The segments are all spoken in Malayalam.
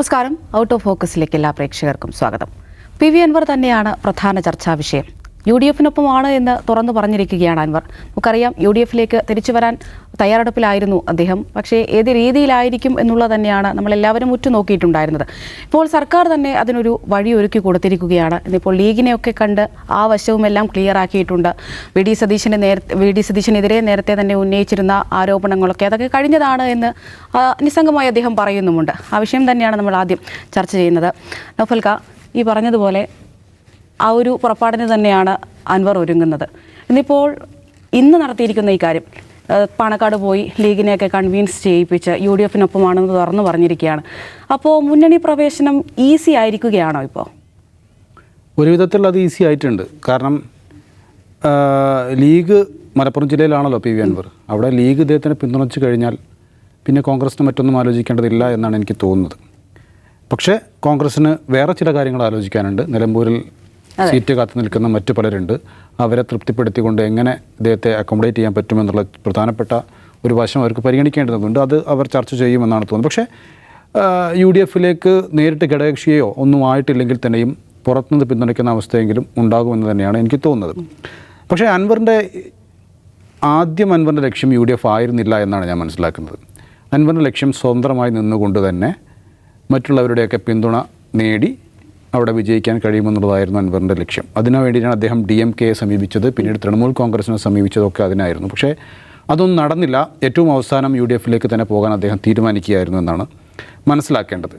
നമസ്കാരം. ഔട്ട് ഓഫ് ഫോക്കസിലേക്ക് എല്ലാ പ്രേക്ഷകർക്കും സ്വാഗതം. പി വി അൻവർ തന്നെയാണ് പ്രധാന ചർച്ചാ വിഷയം. യു ഡി എഫിനൊപ്പമാണ് എന്ന് തുറന്നു പറഞ്ഞിരിക്കുകയാണ് അൻവർ. നമുക്കറിയാം യു ഡി എഫിലേക്ക് തിരിച്ചു വരാൻ തയ്യാറെടുപ്പിലായിരുന്നു അദ്ദേഹം. പക്ഷേ ഏത് രീതിയിലായിരിക്കും എന്നുള്ളത് തന്നെയാണ് നമ്മളെല്ലാവരും ഉറ്റുനോക്കിയിട്ടുണ്ടായിരുന്നത്. ഇപ്പോൾ സർക്കാർ തന്നെ അതിനൊരു വഴി ഒരുക്കി കൊടുത്തിരിക്കുകയാണ്. ഇന്നിപ്പോൾ ലീഗിനെയൊക്കെ കണ്ട് ആ വശവും എല്ലാം ക്ലിയർ ആക്കിയിട്ടുണ്ട്. വി. ഡി. സതീശന് നേരത്തെ വി. ഡി. സതീശനെതിരെ നേരത്തെ തന്നെ ഉന്നയിച്ചിരുന്ന ആരോപണങ്ങളൊക്കെ അതൊക്കെ കഴിഞ്ഞതാണ് എന്ന് നിസ്സംഗമായി അദ്ദേഹം പറയുന്നുമുണ്ട്. ആ വിഷയം തന്നെയാണ് നമ്മൾ ആദ്യം ചർച്ച ചെയ്യുന്നത്. നൗഫൽക്ക ഈ പറഞ്ഞതുപോലെ ആ ഒരു പുറപ്പാടിന് തന്നെയാണ് അൻവർ ഒരുങ്ങുന്നത്. ഇന്നിപ്പോൾ ഇന്ന് നടത്തിയിരിക്കുന്ന ഈ കാര്യം പാണക്കാട് പോയി ലീഗിനെയൊക്കെ കൺവീൻസ് ചെയ്യിപ്പിച്ച് യു ഡി എഫിനൊപ്പമാണെന്ന് തുറന്നു പറഞ്ഞിരിക്കുകയാണ്. അപ്പോൾ മുന്നണി പ്രവേശനം ഈസി ആയിരിക്കുകയാണോ ഇപ്പോൾ ഒരു വിധത്തിൽ അത് ഈസി ആയിട്ടുണ്ട്. കാരണം ലീഗ് മലപ്പുറം ജില്ലയിലാണല്ലോ പി വി അൻവർ. അവിടെ ലീഗ് ഇദ്ദേഹത്തിനെ പിന്തുണച്ചു കഴിഞ്ഞാൽ പിന്നെ കോൺഗ്രസിന് മറ്റൊന്നും ആലോചിക്കേണ്ടതില്ല എന്നാണ് എനിക്ക് തോന്നുന്നത്. പക്ഷേ കോൺഗ്രസ്സിന് വേറെ ചില കാര്യങ്ങൾ ആലോചിക്കാനുണ്ട്. നിലമ്പൂരിൽ സീറ്റ് കാത്തു നിൽക്കുന്ന മറ്റു പലരുണ്ട്. അവരെ തൃപ്തിപ്പെടുത്തിക്കൊണ്ട് എങ്ങനെ ഇദ്ദേഹത്തെ അക്കോമഡേറ്റ് ചെയ്യാൻ പറ്റുമെന്നുള്ള പ്രധാനപ്പെട്ട ഒരു വശം അവർക്ക് പരിഗണിക്കേണ്ടതുണ്ട്. അത് അവർ ചർച്ച ചെയ്യുമെന്നാണ് തോന്നുന്നത്. പക്ഷേ യു ഡി എഫിലേക്ക് നേരിട്ട് ഘടകകക്ഷിയെയോ ഒന്നും ആയിട്ടില്ലെങ്കിൽ തന്നെയും പുറത്തുനിന്ന് പിന്തുണയ്ക്കുന്ന അവസ്ഥയെങ്കിലും ഉണ്ടാകുമെന്ന് തന്നെയാണ് എനിക്ക് തോന്നുന്നത്. പക്ഷേ അൻവറിന്റെ ആദ്യം അൻവറിന്റെ ലക്ഷ്യം യു ഡി എഫ് ആയിരുന്നില്ല എന്നാണ് ഞാൻ മനസ്സിലാക്കുന്നത്. അൻവറിന്റെ ലക്ഷ്യം സ്വതന്ത്രമായി നിന്നുകൊണ്ട് തന്നെ മറ്റുള്ളവരുടെയൊക്കെ പിന്തുണ നേടി അവിടെ വിജയിക്കാൻ കഴിയുമെന്നുള്ളതായിരുന്നു അൻവറിന്റെ ലക്ഷ്യം. അതിനു വേണ്ടിയിട്ടാണ് അദ്ദേഹം ഡി എം കെയെ സമീപിച്ചത്. പിന്നീട് തൃണമൂൽ കോൺഗ്രസിനെ സമീപിച്ചതൊക്കെ അതിനായിരുന്നു. പക്ഷേ അതൊന്നും നടന്നില്ല. ഏറ്റവും അവസാനം യു ഡി എഫിലേക്ക് തന്നെ പോകാൻ അദ്ദേഹം തീരുമാനിക്കുകയായിരുന്നു എന്നാണ് മനസ്സിലാക്കേണ്ടത്.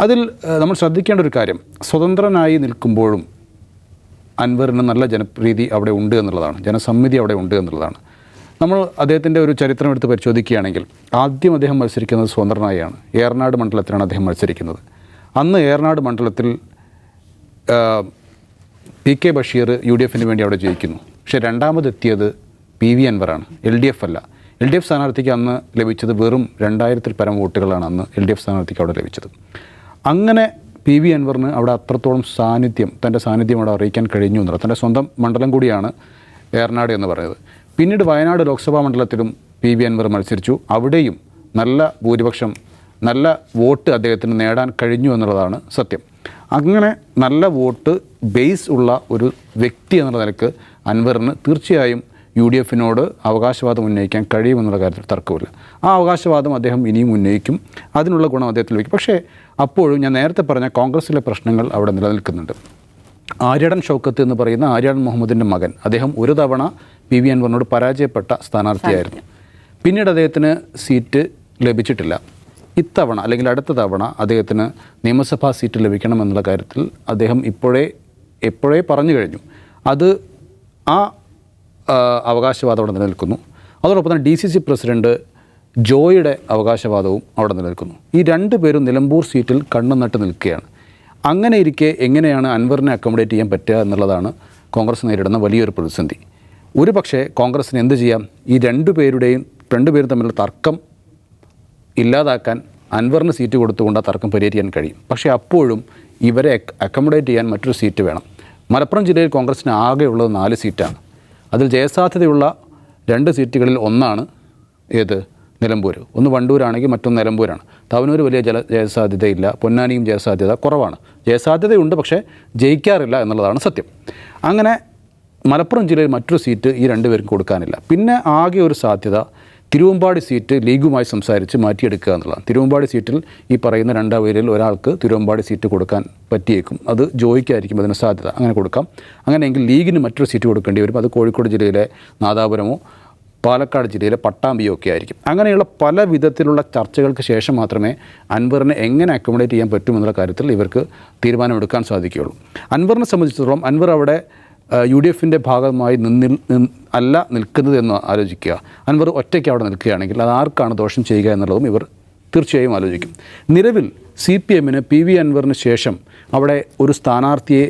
അതിൽ നമ്മൾ ശ്രദ്ധിക്കേണ്ട ഒരു കാര്യം. സ്വതന്ത്രനായി നിൽക്കുമ്പോഴും അൻവറിന് നല്ല ജനപ്രീതി അവിടെ ഉണ്ട് എന്നുള്ളതാണ്. ജനസമ്മിതി അവിടെ ഉണ്ട് എന്നുള്ളതാണ്. നമ്മൾ അദ്ദേഹത്തിന്റെ ഒരു ചരിത്രം എടുത്ത് പരിശോധിക്കുകയാണെങ്കിൽ ആദ്യം അദ്ദേഹം മത്സരിക്കുന്നത് സ്വതന്ത്രനായാണ്. ഏറനാട് മണ്ഡലത്തിലാണ് അദ്ദേഹം മത്സരിക്കുന്നത്. അന്ന് ഏറനാട് മണ്ഡലത്തിൽ P K Basheer U D എഫിന് വേണ്ടി അവിടെ ജയിക്കുന്നു. പക്ഷേ രണ്ടാമതെത്തിയത് പി വി അൻവറാണ്. എൽ ഡി എഫ് അല്ല. എൽ ഡി എഫ് സ്ഥാനാർത്ഥിക്ക് അന്ന് ലഭിച്ചത് വെറും രണ്ടായിരത്തിൽ പരം വോട്ടുകളാണ് അന്ന് എൽ ഡി എഫ് സ്ഥാനാർത്ഥിക്ക് അവിടെ ലഭിച്ചത്. അങ്ങനെ പി വി അൻവറിന് അവിടെ അത്രത്തോളം സാന്നിധ്യം തന്റെ സാന്നിധ്യം അവിടെ അറിയിക്കാൻ കഴിഞ്ഞു എന്നുള്ളത്. തന്റെ സ്വന്തം മണ്ഡലം കൂടിയാണ് ഏറനാട് എന്ന് പറയുന്നത്. പിന്നീട് വയനാട് ലോക്സഭാ മണ്ഡലത്തിലും പി വി അൻവർ മത്സരിച്ചു. അവിടെയും നല്ല ഭൂരിപക്ഷം നല്ല വോട്ട് അദ്ദേഹത്തിന് നേടാൻ കഴിഞ്ഞു എന്നുള്ളതാണ് സത്യം. അങ്ങനെ നല്ല വോട്ട് ബേസ് ഉള്ള ഒരു വ്യക്തി എന്നുള്ള നിലയ്ക്ക് അൻവറിന് തീർച്ചയായും യു ഡി എഫിനോട് അവകാശവാദം ഉന്നയിക്കാൻ കഴിയുമെന്നുള്ള കാര്യത്തിൽ തർക്കമില്ല. ആ അവകാശവാദം അദ്ദേഹം ഇനിയും ഉന്നയിക്കും. അതിനുള്ള ഗുണം അദ്ദേഹത്തിൽ വയ്ക്കും പക്ഷേ അപ്പോഴും ഞാൻ നേരത്തെ പറഞ്ഞ കോൺഗ്രസിലെ പ്രശ്നങ്ങൾ അവിടെ നിലനിൽക്കുന്നുണ്ട്. ആര്യടൻ ഷൗക്കത്ത് എന്ന് പറയുന്ന ആര്യടൻ മുഹമ്മദിന്റെ മകൻ അദ്ദേഹം ഒരു തവണ പി വി അൻവറിനോട് പരാജയപ്പെട്ട സ്ഥാനാർത്ഥിയായിരുന്നു. പിന്നീട് അദ്ദേഹത്തിന് സീറ്റ് ലഭിച്ചിട്ടില്ല. ഇത്തവണ അല്ലെങ്കിൽ അടുത്ത തവണ അദ്ദേഹത്തിന് നിയമസഭാ സീറ്റ് ലഭിക്കണമെന്നുള്ള കാര്യത്തിൽ അദ്ദേഹം ഇപ്പോഴേ എപ്പോഴേ പറഞ്ഞു കഴിഞ്ഞു. അത് ആ അവകാശവാദം അവിടെ നിലനിൽക്കുന്നു. അതോടൊപ്പം തന്നെ ഡി സി സി ജോയുടെ അവകാശവാദവും അവിടെ നിലനിൽക്കുന്നു. ഈ രണ്ട് പേരും നിലമ്പൂർ സീറ്റിൽ കണ്ണു നട്ട് നിൽക്കുകയാണ്. അങ്ങനെ ഇരിക്കെ എങ്ങനെയാണ് അൻവറിനെ അക്കോമഡേറ്റ് ചെയ്യാൻ പറ്റുക എന്നുള്ളതാണ് കോൺഗ്രസ് നേരിടുന്ന വലിയൊരു പ്രതിസന്ധി. ഒരു പക്ഷേ കോൺഗ്രസ്സിന് എന്ത് ചെയ്യാം? ഈ രണ്ടു പേരുടെയും രണ്ടുപേരും തമ്മിലുള്ള തർക്കം ഇല്ലാതാക്കാൻ അൻവറിന് സീറ്റ് കൊടുത്തുകൊണ്ട് ആ തർക്കം പരിഹരിക്കാൻ കഴിയും. പക്ഷേ അപ്പോഴും ഇവരെ അക്കോമഡേറ്റ് ചെയ്യാൻ മറ്റൊരു സീറ്റ് വേണം. മലപ്പുറം ജില്ലയിൽ കോൺഗ്രസിന് ആകെയുള്ളത് നാല് സീറ്റാണ്. അതിൽ ജയസാധ്യതയുള്ള രണ്ട് സീറ്റുകളിൽ ഒന്നാണ് ഏത്? നിലമ്പൂർ ഒന്ന് വണ്ടൂരാണെങ്കിൽ മറ്റൊന്ന് നിലമ്പൂരാണ്. തവനൂർ വലിയ ജല ജയസാധ്യതയില്ല. പൊന്നാനിയും ജയസാധ്യത കുറവാണ്. ജയസാധ്യതയുണ്ട് പക്ഷേ ജയിക്കാറില്ല എന്നുള്ളതാണ് സത്യം. അങ്ങനെ മലപ്പുറം ജില്ലയിൽ മറ്റൊരു സീറ്റ് ഈ രണ്ടുപേർക്കും കൊടുക്കാനില്ല. പിന്നെ ആകെ ഒരു സാധ്യത തിരുവമ്പാടി സീറ്റ് ലീഗുമായി സംസാരിച്ച് മാറ്റിയെടുക്കുക എന്നുള്ളതാണ്. തിരുവമ്പാടി സീറ്റിൽ ഈ പറയുന്ന രണ്ടാം ഒരാൾക്ക് തിരുവമ്പാടി സീറ്റ് കൊടുക്കാൻ പറ്റിയേക്കും. അത് ജോയിക്കായിരിക്കും അതിന് സാധ്യത. അങ്ങനെ കൊടുക്കാം. അങ്ങനെയെങ്കിൽ ലീഗിന് മറ്റൊരു സീറ്റ് കൊടുക്കേണ്ടി വരും. അത് കോഴിക്കോട് ജില്ലയിലെ നാദാപുരമോ പാലക്കാട് ജില്ലയിലെ പട്ടാമ്പിയോ ഒക്കെ ആയിരിക്കും. അങ്ങനെയുള്ള പല വിധത്തിലുള്ള ചർച്ചകൾക്ക് ശേഷം മാത്രമേ അൻവറിനെ എങ്ങനെ അക്കോമഡേറ്റ് ചെയ്യാൻ പറ്റുമെന്നുള്ള കാര്യത്തിൽ ഇവർക്ക് തീരുമാനമെടുക്കാൻ സാധിക്കുകയുള്ളൂ. അൻവറിനെ സംബന്ധിച്ചിടത്തോളം അൻവർ അവിടെ യു ഡി എഫിന്റെ ഭാഗമായി നിന്നിൽ നിന്ന് അല്ല നിൽക്കുന്നത് എന്ന് ആലോചിക്കുക. അൻവർ ഒറ്റയ്ക്ക് അവിടെ നിൽക്കുകയാണെങ്കിൽ അത് ആർക്കാണ് ദോഷം ചെയ്യുക എന്നുള്ളതും ഇവർ തീർച്ചയായും ആലോചിക്കും. നിലവിൽ സി പി എമ്മിന് പി വി അൻവറിന് ശേഷം അവിടെ ഒരു സ്ഥാനാർത്ഥിയെ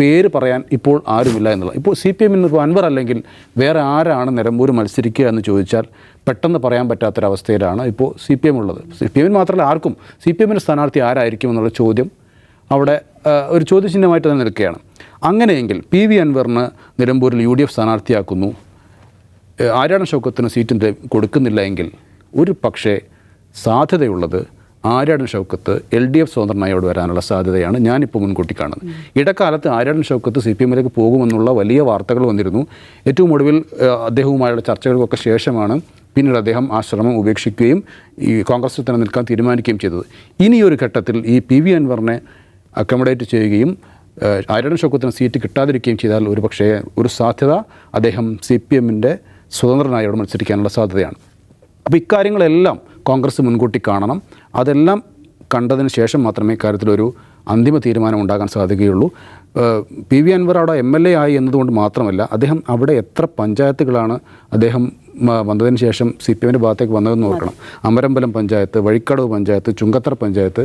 പേര് പറയാൻ ഇപ്പോൾ ആരുമില്ല എന്നുള്ളത്. ഇപ്പോൾ സി പി എമ്മിന് ഇപ്പോൾ അൻവർ അല്ലെങ്കിൽ വേറെ ആരാണ് നിലമ്പൂർ മത്സരിക്കുക എന്ന് ചോദിച്ചാൽ പെട്ടെന്ന് പറയാൻ പറ്റാത്തൊരവസ്ഥയിലാണ് ഇപ്പോൾ സി പി എം ഉള്ളത്. സി പി എമ്മിന് മാത്രമല്ല ആർക്കും സി പി എമ്മിന്റെ സ്ഥാനാർത്ഥി ആരായിരിക്കും എന്നുള്ള ചോദ്യം അവിടെ ഒരു ചോദ്യചിഹ്നമായിട്ട് തന്നെ നിൽക്കുകയാണ്. അങ്ങനെയെങ്കിൽ പി വി അൻവറിന് നിലമ്പൂരിൽ യു ഡി എഫ് സ്ഥാനാർത്ഥിയാക്കുന്നു. ആരാണ് ഷൗക്കത്തിന് സീറ്റ് കൊടുക്കുന്നില്ല എങ്കിൽ ഒരു പക്ഷേ സാധ്യതയുള്ളത് Aryadan Shoukath L D F സ്വതന്ത്രനായി അവിടെ വരാനുള്ള സാധ്യതയാണ് ഞാനിപ്പോൾ മുൻകൂട്ടി കാണുന്നത്. ഇടക്കാലത്ത് ആര്യാടൻ ഷൗക്കത്ത് സി പി എമ്മിലേക്ക് പോകുമെന്നുള്ള വലിയ വാർത്തകൾ വന്നിരുന്നു. ഏറ്റവും ഒടുവിൽ അദ്ദേഹവുമായുള്ള ചർച്ചകൾക്കൊക്കെ ശേഷമാണ് പിന്നീട് അദ്ദേഹം ആ ശ്രമം ഉപേക്ഷിക്കുകയും ഈ കോൺഗ്രസിൽ തന്നെ നിൽക്കാൻ തീരുമാനിക്കുകയും ചെയ്തത്. ഇനിയൊരു ഘട്ടത്തിൽ ഈ പി വി അൻവറിനെ അക്കോമഡേറ്റ് ചെയ്യുകയും ഏഹ്, ആര്യാടൻ ഷൗക്കത്തിന് സീറ്റ് കിട്ടാതിരിക്കുകയും ചെയ്താൽ ഒരു പക്ഷേ ഒരു സാധ്യത അദ്ദേഹം സി പി എമ്മിന്റെ സ്വതന്ത്രനായി അവിടെ മത്സരിക്കാനുള്ള സാധ്യതയാണ്. അപ്പോൾ ഇക്കാര്യങ്ങളെല്ലാം കോൺഗ്രസ് മുൻകൂട്ടി കാണണം. അതെല്ലാം കണ്ടതിന് ശേഷം മാത്രമേ ഇക്കാര്യത്തിലൊരു അന്തിമ തീരുമാനം ഉണ്ടാകാൻ സാധിക്കുകയുള്ളൂ. പി വി അൻവർ അവിടെ എം എൽ എ ആയി എന്നതുകൊണ്ട് മാത്രമല്ല അദ്ദേഹം അവിടെ എത്ര പഞ്ചായത്തുകളാണ് അദ്ദേഹം വന്നതിന് ശേഷം സി പി എമ്മിന്റെ ഭാഗത്തേക്ക് വന്നതെന്ന് നോക്കണം അമരമ്പലം പഞ്ചായത്ത് വഴിക്കടവ് പഞ്ചായത്ത് ചുങ്കത്തറ പഞ്ചായത്ത്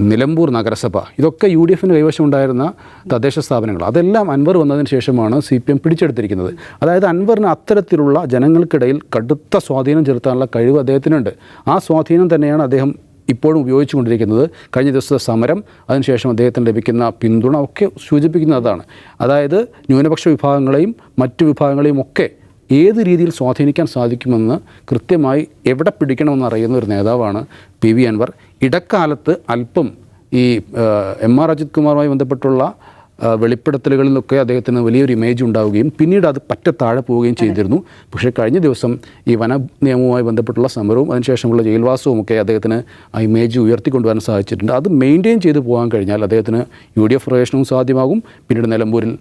നിലമ്പൂർ നഗരസഭ. ഇതൊക്കെ യു ഡി എഫിന് കൈവശം ഉണ്ടായിരുന്ന തദ്ദേശ സ്ഥാപനങ്ങൾ. അതെല്ലാം അൻവർ വന്നതിന് ശേഷമാണ് സി പി എം പിടിച്ചെടുത്തിരിക്കുന്നത്. അതായത് അൻവറിന് അത്തരത്തിലുള്ള ജനങ്ങൾക്കിടയിൽ കടുത്ത സ്വാധീനം ചെലുത്താനുള്ള കഴിവ് അദ്ദേഹത്തിനുണ്ട്. ആ സ്വാധീനം തന്നെയാണ് അദ്ദേഹം ഇപ്പോഴും ഉപയോഗിച്ചുകൊണ്ടിരിക്കുന്നത്. കഴിഞ്ഞ ദിവസത്തെ സമരം അതിനുശേഷം അദ്ദേഹത്തിന് ലഭിക്കുന്ന പിന്തുണ ഒക്കെ സൂചിപ്പിക്കുന്നതാണ് അതായത് ന്യൂനപക്ഷ വിഭാഗങ്ങളെയും മറ്റു വിഭാഗങ്ങളെയും ഒക്കെ ഏത് രീതിയിൽ സ്വാധീനിക്കാൻ സാധിക്കുമെന്ന് കൃത്യമായി എവിടെ പിടിക്കണമെന്ന് അറിയുന്ന ഒരു നേതാവാണ് പി വി അൻവർ. ഇടക്കാലത്ത് അല്പം ഈ എം ആർ അജിത് കുമാറുമായി ബന്ധപ്പെട്ടുള്ള വെളിപ്പെടുത്തലുകളിൽ വെളിപ്പെടുത്തലുകളിലൊക്കെ അദ്ദേഹത്തിന് വലിയൊരു ഇമേജ് ഉണ്ടാവുകയും പിന്നീട് അത് പറ്റ താഴെ പോവുകയും ചെയ്തിരുന്നു. പക്ഷേ കഴിഞ്ഞ ദിവസം ഈ വന നിയമവുമായി ബന്ധപ്പെട്ടുള്ള സമരവും അതിനുശേഷമുള്ള ജയിൽവാസവും ഒക്കെ അദ്ദേഹത്തിന് ആ ഇമേജ് ഉയർത്തിക്കൊണ്ടുവരാൻ സാധിച്ചിട്ടുണ്ട്. അത് മെയിന്റെയിൻ ചെയ്തു പോകാൻ കഴിഞ്ഞാൽ അദ്ദേഹത്തിന് യു ഡി എഫ് പ്രവേശനവും സാധ്യമാകും. പിന്നീട് നിലമ്പൂരിൽ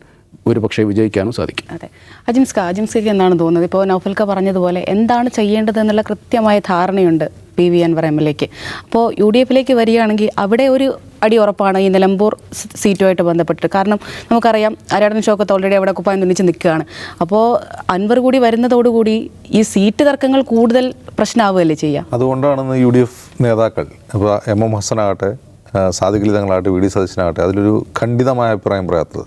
ഒരു പക്ഷേ വിജയിക്കാനും സാധിക്കും. അതെ. അജിംസ്ക അജിംസ്കയ്ക്ക് എന്താണ് തോന്നുന്നത്. ഇപ്പോൾ നൗഫൽക്ക പറഞ്ഞതുപോലെ എന്താണ് ചെയ്യേണ്ടത് എന്നുള്ള കൃത്യമായ ധാരണയുണ്ട് P V Anvar M L എക്ക്. അപ്പോൾ യു ഡി എഫിലേക്ക് വരികയാണെങ്കിൽ അവിടെ ഒരു അടി ഉറപ്പാണ് ഈ നിലമ്പൂർ സീറ്റുമായിട്ട് ബന്ധപ്പെട്ട് കാരണം നമുക്കറിയാം ആരാടൻ ഷോക്കത്ത് ഓൾറെഡി അവിടെ കുപ്പായം തുന്നിച്ച് നിൽക്കുകയാണ്. അപ്പോൾ അൻവർ കൂടി വരുന്നതോടുകൂടി ഈ സീറ്റ് തർക്കങ്ങൾ കൂടുതൽ പ്രശ്നമാവുകയല്ലേ ചെയ്യുക? അതുകൊണ്ടാണ് ഇന്ന് യു ഡി എഫ് നേതാക്കൾ ഇപ്പോൾ എം എം ഹസനാകട്ടെ ആ, സാദിഖ് ലതങ്ങളാകട്ടെ വി ഡി സതീശനാകട്ടെ അതിലൊരു ഖണ്ഡിതമായ അഭിപ്രായം പറയാത്തത്.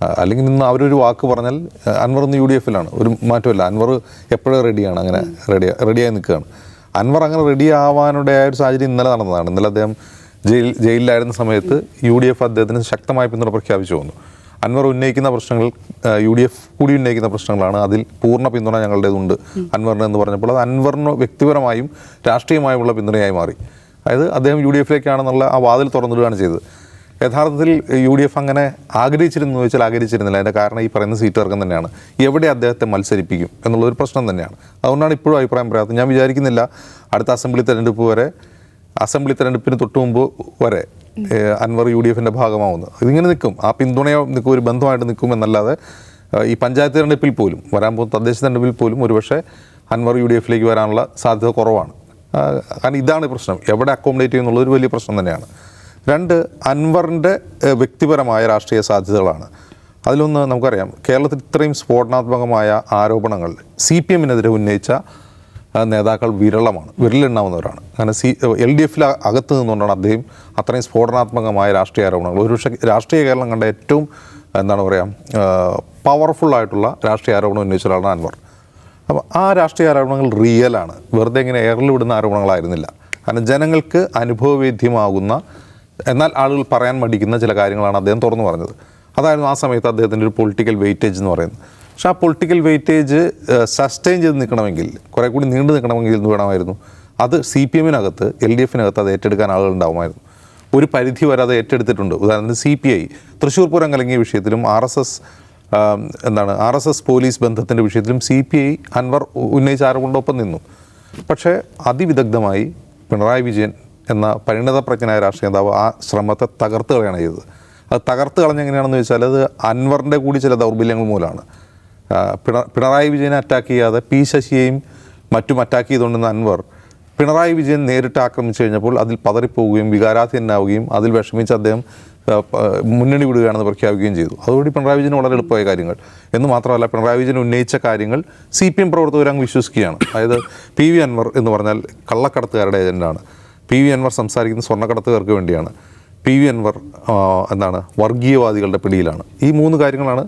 അല്ലെങ്കിൽ ഇന്ന് അവരൊരു വാക്ക് പറഞ്ഞാൽ ആ, അൻവർ ഇന്ന് യു ഡി എഫിലാണ്. ഒരു മാറ്റമില്ല അൻവർ എപ്പോഴും റെഡിയാണ് അങ്ങനെ റെഡി റെഡിയായി നിൽക്കുകയാണ്. അൻവർ അങ്ങനെ റെഡി ആവാനിടയായ ഒരു സാഹചര്യം ഇന്നലെ നടന്നതാണ്. ഇന്നലെ അദ്ദേഹം ജയിൽ ജയിലിലായിരുന്ന സമയത്ത് യു ഡി എഫ് അദ്ദേഹത്തിന് ശക്തമായ പിന്തുണ പ്രഖ്യാപിച്ചു വന്നു. അൻവർ ഉന്നയിക്കുന്ന പ്രശ്നങ്ങൾ യു ഡി എഫ് കൂടി ഉന്നയിക്കുന്ന പ്രശ്നങ്ങളാണ്. അതിൽ പൂർണ പിന്തുണ ഞങ്ങളുടേതുണ്ട്. അൻവറിന് എന്ന് പറഞ്ഞപ്പോൾ അത് അൻവറിന് വ്യക്തിപരമായും രാഷ്ട്രീയമായുമുള്ള പിന്തുണയായി മാറി. അതായത് അദ്ദേഹം യു ഡി എഫിലേക്കാണെന്നുള്ള ആ വാതിൽ തുറന്നിടുകയാണ് ചെയ്തത്. യഥാർത്ഥത്തിൽ യു ഡി എഫ് അങ്ങനെ ആഗ്രഹിച്ചിരുന്നു എന്ന് ചോദിച്ചാൽ ആഗ്രഹിച്ചിരുന്നില്ല. അതിന്റെ കാരണം ഈ പറയുന്ന സീറ്റ് വർഗം തന്നെയാണ്. എവിടെ അദ്ദേഹത്തെ മത്സരിപ്പിക്കും എന്നുള്ളൊരു പ്രശ്നം തന്നെയാണ്. അതുകൊണ്ടാണ് ഇപ്പോഴും അഭിപ്രായം പറയാത്തത്. ഞാൻ വിചാരിക്കുന്നില്ല അടുത്ത അസംബ്ലി തെരഞ്ഞെടുപ്പ് വരെ അസംബ്ലി തെരഞ്ഞെടുപ്പിന് തൊട്ട് മുമ്പ് വരെ അൻവർ യു ഡി എഫിന്റെ ഭാഗമാവുന്നത്. ഇതിങ്ങനെ നിൽക്കും. ആ പിന്തുണയോ നിൽക്കും ഒരു ബന്ധമായിട്ട് നിൽക്കും എന്നല്ലാതെ ഈ പഞ്ചായത്ത് തെരഞ്ഞെടുപ്പിൽ പോലും വരാൻ പോകുന്ന തദ്ദേശ തെരഞ്ഞെടുപ്പിൽ പോലും ഒരുപക്ഷെ അൻവർ യു ഡി എഫിലേക്ക് വരാനുള്ള സാധ്യത കുറവാണ്. കാരണം ഇതാണ് പ്രശ്നം. എവിടെ അക്കോമഡേറ്റ് ചെയ്യുന്നുള്ളത് ഒരു വലിയ പ്രശ്നം തന്നെയാണ്. രണ്ട് അൻവറിന്റെ വ്യക്തിപരമായ രാഷ്ട്രീയ സാധ്യതകളാണ്. അതിലൊന്ന് നമുക്കറിയാം കേരളത്തിൽ ഇത്രയും സ്ഫോടനാത്മകമായ ആരോപണങ്ങൾ സി പി എമ്മിനെതിരെ ഉന്നയിച്ച നേതാക്കൾ വിരളമാണ് വിരലെണ്ണാവുന്നവരാണ് അങ്ങനെ സി എൽ ഡി എഫിൽ അകത്ത് നിന്നുകൊണ്ടാണ് അദ്ദേഹം അത്രയും സ്ഫോടനാത്മകമായ രാഷ്ട്രീയ ആരോപണങ്ങൾ. ഒരുപക്ഷെ രാഷ്ട്രീയ കേരളം കണ്ട ഏറ്റവും എന്താണ് പറയുക പവർഫുള്ളായിട്ടുള്ള രാഷ്ട്രീയ ആരോപണം ഉന്നയിച്ച ഒരാളാണ് അൻവർ. അപ്പോൾ ആ രാഷ്ട്രീയ ആരോപണങ്ങൾ റിയലാണ് വെറുതെ ഇങ്ങനെ എയറിൽ വിടുന്ന ആരോപണങ്ങളായിരുന്നില്ല. കാരണം ജനങ്ങൾക്ക് അനുഭവവേദ്യമാകുന്ന എന്നാൽ ആളുകൾ പറയാൻ മടിക്കുന്ന ചില കാര്യങ്ങളാണ് അദ്ദേഹം തുറന്നു പറഞ്ഞത്. അതായിരുന്നു ആ സമയത്ത് അദ്ദേഹത്തിന്റെ ഒരു പൊളിറ്റിക്കൽ വെയിറ്റേജ് എന്ന് പറയുന്നത്. പക്ഷേ ആ പൊളിറ്റിക്കൽ വെയിറ്റേജ് സസ്റ്റെയിൻ ചെയ്ത് നിൽക്കണമെങ്കിൽ കുറേ കൂടി നീണ്ടു നിൽക്കണമെങ്കിൽ എന്ന് വേണമായിരുന്നു? അത് സി പി എമ്മിനകത്ത് എൽ ഡി എഫിനകത്ത് അത് ഏറ്റെടുക്കാൻ ആളുകൾ ഉണ്ടാവുമായിരുന്നു. ഒരു പരിധി വരെ അത് ഏറ്റെടുത്തിട്ടുണ്ട്. ഉദാഹരണത്തിന് C P I Thrissur Pooram കലങ്ങിയ വിഷയത്തിലും ആർ എസ് എസ് എന്താണ് ആർ എസ് എസ് പോലീസ് ബന്ധത്തിന്റെ വിഷയത്തിലും സി പി ഐ അൻവർ ഉന്നയിച്ച ആരോപണത്തോടൊപ്പം നിന്നു. പക്ഷേ അതിവിദഗ്ധമായി പിണറായി വിജയൻ എന്ന പരിണിതപ്രജ്ഞനായ രാഷ്ട്രീയ നേതാവ് ആ ശ്രമത്തെ തകർത്ത് കളയാണ് ചെയ്തത്. അത് തകർത്ത് കളഞ്ഞെങ്ങനെയാണെന്ന് വെച്ചാൽ അത് അൻവറിന്റെ കൂടി ചില ദൗർബല്യങ്ങൾ മൂലമാണ്. പിണ പിണറായി വിജയനെ അറ്റാക്ക് ചെയ്യാതെ പി ശശിയെയും മറ്റും അറ്റാക്ക് ചെയ്തുകൊണ്ടിരുന്ന അൻവർ പിണറായി വിജയൻ നേരിട്ട് ആക്രമിച്ചു കഴിഞ്ഞപ്പോൾ അതിൽ പതറിപ്പോവുകയും വികാരാധീനാവുകയും അതിൽ വിഷമിച്ച് അദ്ദേഹം മുന്നണി വിടുകയാണെന്ന് പ്രഖ്യാപിക്കുകയും ചെയ്തു. അതുകൊണ്ട് പിണറായി വിജയൻ വളരെ എളുപ്പമായ കാര്യങ്ങൾ. എന്ന് മാത്രമല്ല പിണറായി വിജയൻ ഉന്നയിച്ച കാര്യങ്ങൾ സി പി എം പ്രവർത്തകർ അങ്ങ് വിശ്വസിക്കുകയാണ്. അതായത് പി വി അൻവർ എന്ന് പറഞ്ഞാൽ കള്ളക്കടത്തുകാരുടെ ഏജന്റാണ് പി വി അൻവർ സംസാരിക്കുന്ന സ്വർണക്കടത്തുകാർക്ക് വേണ്ടിയാണ്. പി വി അൻവർ എന്താണ് വർഗീയവാദികളുടെ പിടിയിലാണ്. ഈ മൂന്ന് കാര്യങ്ങളാണ്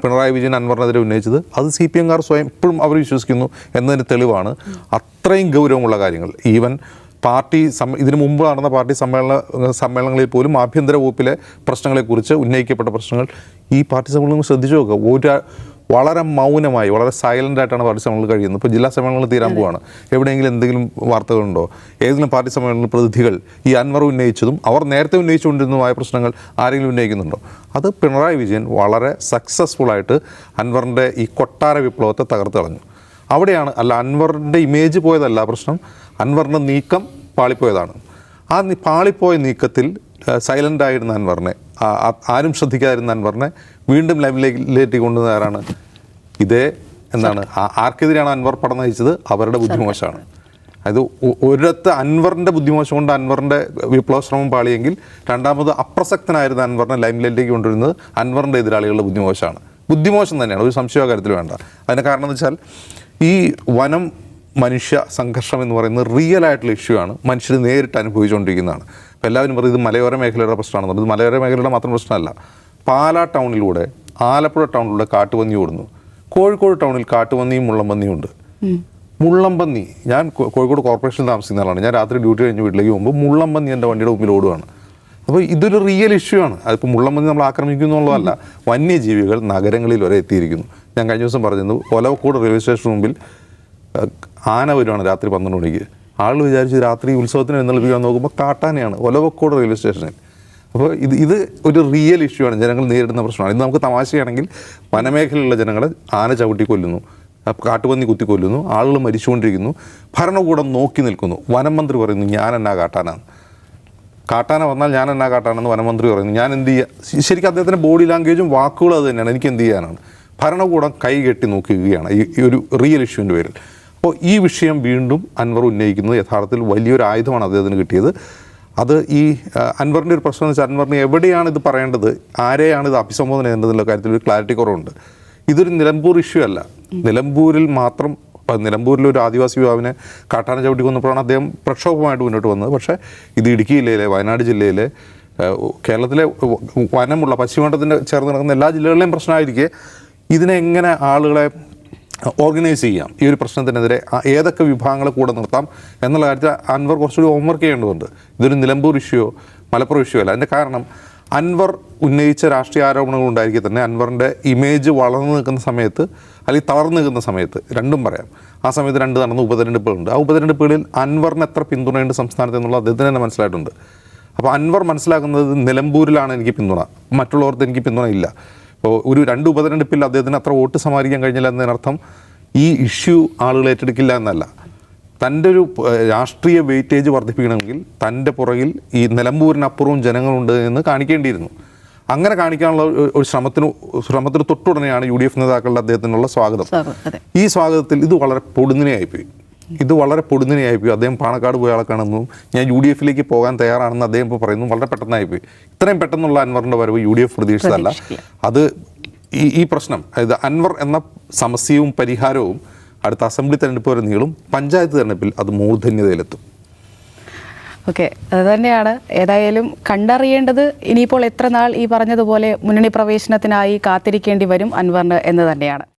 പിണറായി വിജയൻ അൻവറിനെതിരെ ഉന്നയിച്ചത്. അത് സി പി എംകാർ സ്വയം ഇപ്പോഴും അവർ വിശ്വസിക്കുന്നു എന്നതിന് തെളിവാണ്. അത്രയും ഗൗരവമുള്ള കാര്യങ്ങൾ. ഈവൻ പാർട്ടി സമ ഇതിനു മുമ്പ് നടന്ന പാർട്ടി സമ്മേളന സമ്മേളനങ്ങളിൽ പോലും ആഭ്യന്തര വകുപ്പിലെ പ്രശ്നങ്ങളെക്കുറിച്ച് ഉന്നയിക്കപ്പെട്ട പ്രശ്നങ്ങൾ ഈ പാർട്ടി സമ്മേളനം ശ്രദ്ധിച്ചു നോക്കുക. ഒരു വളരെ മൗനമായി വളരെ സൈലന്റ് ആയിട്ടാണ് പാർട്ടി സമ്മേളനങ്ങൾ കഴിയുന്നത്. ഇപ്പോൾ ജില്ലാ സമ്മേളനങ്ങൾ തീരാൻ പോവാണ്. എവിടെയെങ്കിലും എന്തെങ്കിലും വാർത്തകളുണ്ടോ? ഏതെങ്കിലും പാർട്ടി സമ്മേളന പ്രതിനിധികൾ ഈ അൻവർ ഉന്നയിച്ചതും അവർ നേരത്തെ ഉന്നയിച്ചുകൊണ്ടിരുന്നതുമായ പ്രശ്നങ്ങൾ ആരെങ്കിലും ഉന്നയിക്കുന്നുണ്ടോ? അത് പിണറായി വിജയൻ വളരെ സക്സസ്ഫുൾ ആയിട്ട് അൻവറിന്റെ ഈ കൊട്ടാര വിപ്ലവത്തെ തകർത്ത് കളഞ്ഞു. അവിടെയാണ് അല്ല അൻവറിന്റെ ഇമേജ് പോയതല്ല പ്രശ്നം. അൻവറിന്റെ നീക്കം പാളിപ്പോയതാണ്. ആ പാളിപ്പോയ നീക്കത്തിൽ സൈലന്റ് ആയിരുന്ന അൻവറിനെ ആരും ശ്രദ്ധിക്കാതിരുന്ന അൻവറിനെ വീണ്ടും ലൈവിലേക്ക് കൊണ്ടുവന്ന ആരാണ് ഇതേ എന്താണ് ആർക്കെതിരെയാണ് അൻവർ പടം നയിച്ചത്? അവരുടെ ബുദ്ധിമോശമാണ്. അത് ഒ- ഒരിടത്ത് അൻവറിന്റെ ബുദ്ധിമോശം കൊണ്ട് അൻവറിന്റെ വിപ്ലവ ശ്രമം പാളിയെങ്കിൽ രണ്ടാമത് അപ്രസക്തനായിരുന്ന അൻവറിനെ ലൈംലൈറ്റിലേക്ക് കൊണ്ടുവരുന്നത് അൻവറിന്റെ എതിരാളികളുടെ ബുദ്ധിമോശമാണ്. ബുദ്ധിമോശം തന്നെയാണ്. ഒരു സംശയ കാര്യത്തിൽ വേണ്ട. അതിന് കാരണം എന്ന് വെച്ചാൽ ഈ വനം മനുഷ്യ സംഘർഷം എന്ന് പറയുന്നത് റിയൽ ആയിട്ടുള്ള ഇഷ്യൂ ആണ്. മനുഷ്യർ നേരിട്ട് അനുഭവിച്ചുകൊണ്ടിരിക്കുന്നതാണ്. അപ്പോൾ എല്ലാവരും പറയും ഇത് മലയോര മേഖലയുടെ പ്രശ്നമാണെന്ന് ഇത് മലയോര മേഖലയുടെ മാത്രം പ്രശ്നമല്ല. പാലാ ടൗണിലൂടെ ആലപ്പുഴ ടൗണിലൂടെ കാട്ടുപന്നി ഓടുന്നു. കോഴിക്കോട് ടൗണിൽ കാട്ടുപന്നിയും മുള്ളംപന്നിയും ഉണ്ട്. മുള്ളംപന്നി ഞാൻ കോഴിക്കോട് കോർപ്പറേഷനിൽ താമസിക്കുന്ന ആളാണ്. ഞാൻ രാത്രി ഡ്യൂട്ടി കഴിഞ്ഞ് വീട്ടിലേക്ക് പോകുമ്പോൾ മുള്ളംപന്നി എന്റെ വണ്ടിയുടെ മുമ്പിൽ ഓടുകയാണ് അപ്പോൾ ഇതൊരു റിയൽ ഇഷ്യൂ ആണ്. അതിപ്പോൾ മുള്ളംപന്നി നമ്മൾ ആക്രമിക്കുന്നു എന്നുള്ളതല്ല. വന്യജീവികൾ നഗരങ്ങളിൽ വരെ എത്തിയിരിക്കുന്നു. ഞാൻ കഴിഞ്ഞ ദിവസം പറഞ്ഞിരുന്നു ഒലവക്കോട് റെയിൽവേ സ്റ്റേഷന് മുമ്പിൽ ആന വരുവാണ് രാത്രി പന്ത്രണ്ട് മണിക്ക്. ആൾ വിചാരിച്ച് രാത്രി ഉത്സവത്തിന് എന്നുള്ളപ്പിക്കാൻ നോക്കുമ്പോൾ കാട്ടാനയാണ് ഒലവക്കോട് റെയിൽവേ സ്റ്റേഷനിൽ അപ്പോൾ ഇത് ഇത് ഒരു റിയൽ ഇഷ്യൂ ആണ് ജനങ്ങൾ നേരിടുന്ന പ്രശ്നമാണ്. ഇത് നമുക്ക് തമാശയാണെങ്കിൽ വനമേഖലയിലുള്ള ജനങ്ങളെ ആന ചവിട്ടി കൊല്ലുന്നു കാട്ടുപന്നി കുത്തി കൊല്ലുന്നു ആളുകൾ മരിച്ചുകൊണ്ടിരിക്കുന്നു ഭരണകൂടം നോക്കി നിൽക്കുന്നു. വനം മന്ത്രി പറയുന്നു ഞാൻ എന്നാ കാട്ടാനാണ്. കാട്ടാന വന്നാൽ ഞാൻ എന്നാ കാട്ടാനെന്ന് വനമന്ത്രി പറയുന്നു. ഞാൻ എന്ത് ചെയ്യുക ശരിക്കും അദ്ദേഹത്തിന്റെ ബോഡി ലാംഗ്വേജും വാക്കുകളും അത് തന്നെയാണ്. എനിക്ക് എന്ത് ചെയ്യാനാണ്? ഭരണകൂടം കൈ കെട്ടി നോക്കുകയാണ്. ഈ ഒരു റിയൽ ഇഷ്യൂവിന്റെ പേരിൽ. അപ്പോൾ ഈ വിഷയം വീണ്ടും അൻവർ ഉന്നയിക്കുന്നത് യഥാർത്ഥത്തിൽ വലിയൊരു ആയുധമാണ് അദ്ദേഹത്തിന് കിട്ടിയത്. അത് ഈ അൻവറിന്റെ ഒരു പ്രശ്നം എന്ന് വെച്ചാൽ അൻവറിന് എവിടെയാണ് ഇത് പറയേണ്ടത്? ആരെയാണ് ഇത് അഭിസംബോധന ചെയ്യേണ്ടതെന്നുള്ള കാര്യത്തിൽ ഒരു ക്ലാരിറ്റി കുറവുണ്ട്. ഇതൊരു നിലമ്പൂർ ഇഷ്യൂ അല്ല. നിലമ്പൂരിൽ മാത്രം നിലമ്പൂരിൽ ഒരു ആദിവാസി യുവാവിനെ കാട്ടാന ചവിട്ടി കൊന്നപ്പോഴാണ് അദ്ദേഹം പ്രക്ഷോഭമായിട്ട് മുന്നോട്ട് വന്നത്. പക്ഷേ ഇത് ഇടുക്കി ജില്ലയിലെ വയനാട് ജില്ലയിലെ കേരളത്തിലെ വനമുള്ള പശ്ചിമഘട്ടത്തിന്റെ ചേർന്ന് നടക്കുന്ന എല്ലാ ജില്ലകളിലെയും പ്രശ്നമായിരിക്കെ. ഇതിനെ എങ്ങനെ ആളുകളെ ഓർഗനൈസ് ചെയ്യാം. ഈ ഒരു പ്രശ്നത്തിനെതിരെ ഏതൊക്കെ വിഭാഗങ്ങളെ കൂടെ നിർത്താം എന്നുള്ള കാര്യത്തിൽ അൻവർ കുറച്ചുകൂടി ഹോംവർക്ക് ചെയ്യേണ്ടതുണ്ട്. ഇതൊരു നിലമ്പൂർ ഇഷ്യൂയോ മലപ്പുറം ഇഷ്യൂ അല്ല. അതിന്റെ കാരണം അൻവർ ഉന്നയിച്ച രാഷ്ട്രീയ ആരോപണങ്ങൾ ഉണ്ടായിരിക്കെ തന്നെ അൻവറിന്റെ ഇമേജ് വളർന്നു നിൽക്കുന്ന സമയത്ത് അല്ലെങ്കിൽ തളർന്നു നിൽക്കുന്ന സമയത്ത് രണ്ടും പറയാം. ആ സമയത്ത് രണ്ട് നടന്ന ഉപതെരഞ്ഞെടുപ്പുകളുണ്ട്. ആ ഉപതെരഞ്ഞെടുപ്പുകളിൽ അൻവറിന് എത്ര പിന്തുണയുണ്ട് സംസ്ഥാനത്ത് എന്നുള്ള അദ്ദേഹത്തിന് തന്നെ മനസ്സിലായിട്ടുണ്ട്. അപ്പോൾ അൻവർ മനസ്സിലാക്കുന്നത് നിലമ്പൂരിലാണ് എനിക്ക് പിന്തുണ. മറ്റുള്ളവർക്ക് എനിക്ക് പിന്തുണ ഇല്ല ഒരു രണ്ട് ഉപതെരഞ്ഞെടുപ്പിൽ അദ്ദേഹത്തിന് അത്ര വോട്ട് സമാഹരിക്കാൻ കഴിഞ്ഞില്ല എന്നതിനർത്ഥം ഈ ഇഷ്യൂ ആളുകൾ ഏറ്റെടുക്കില്ല എന്നല്ല. തന്റെ ഒരു രാഷ്ട്രീയ വെയിറ്റേജ് വർദ്ധിപ്പിക്കണമെങ്കിൽ തന്റെ പുറകിൽ ഈ നിലമ്പൂരിനപ്പുറവും ജനങ്ങളുണ്ട് എന്ന് കാണിക്കേണ്ടിയിരുന്നു. അങ്ങനെ കാണിക്കാനുള്ള ഒരു- ശ്രമത്തിന് ശ്രമത്തിന് തൊട്ടുടനെയാണ് യു ഡി എഫ് നേതാക്കളുടെ അദ്ദേഹത്തിനുള്ള സ്വാഗതം. സ്വാഗതം, ഈ സ്വാഗതത്തിൽ ഇത് വളരെ പൊടുന്നിനെയായിപ്പോയി. ഇത് വളരെ പൊടുന്നിനെയായിപ്പോയി. അദ്ദേഹം പാണക്കാട് പോയ ആളെ കാണുന്നു ഞാൻ യു ഡി എഫിലേക്ക് പോകാൻ തയ്യാറാണെന്ന് അദ്ദേഹം ഇപ്പോൾ പറയുന്നു. വളരെ പെട്ടെന്നായിപ്പോയി. ഇത്രയും പെട്ടെന്നുള്ള അൻവറിന്റെ വരവ് യു ഡി എഫ് പ്രതീക്ഷിച്ചതല്ല. അത് ഈ ഈ പ്രശ്നം അതായത് അൻവർ എന്ന സമസ്യയും പരിഹാരവും അടുത്ത അസംബ്ലി തെരഞ്ഞെടുപ്പ് വരെ നീളും പഞ്ചായത്ത് തെരഞ്ഞെടുപ്പിൽ അത് മൂർധന്യതയിലെത്തും. ഓക്കെ. അത് തന്നെയാണ്. ഏതായാലും കണ്ടറിയേണ്ടത് ഇനിയിപ്പോൾ എത്ര നാൾ ഈ പറഞ്ഞതുപോലെ മുന്നണി പ്രവേശനത്തിനായി കാത്തിരിക്കേണ്ടി വരും അൻവറിന് എന്ന് തന്നെയാണ്.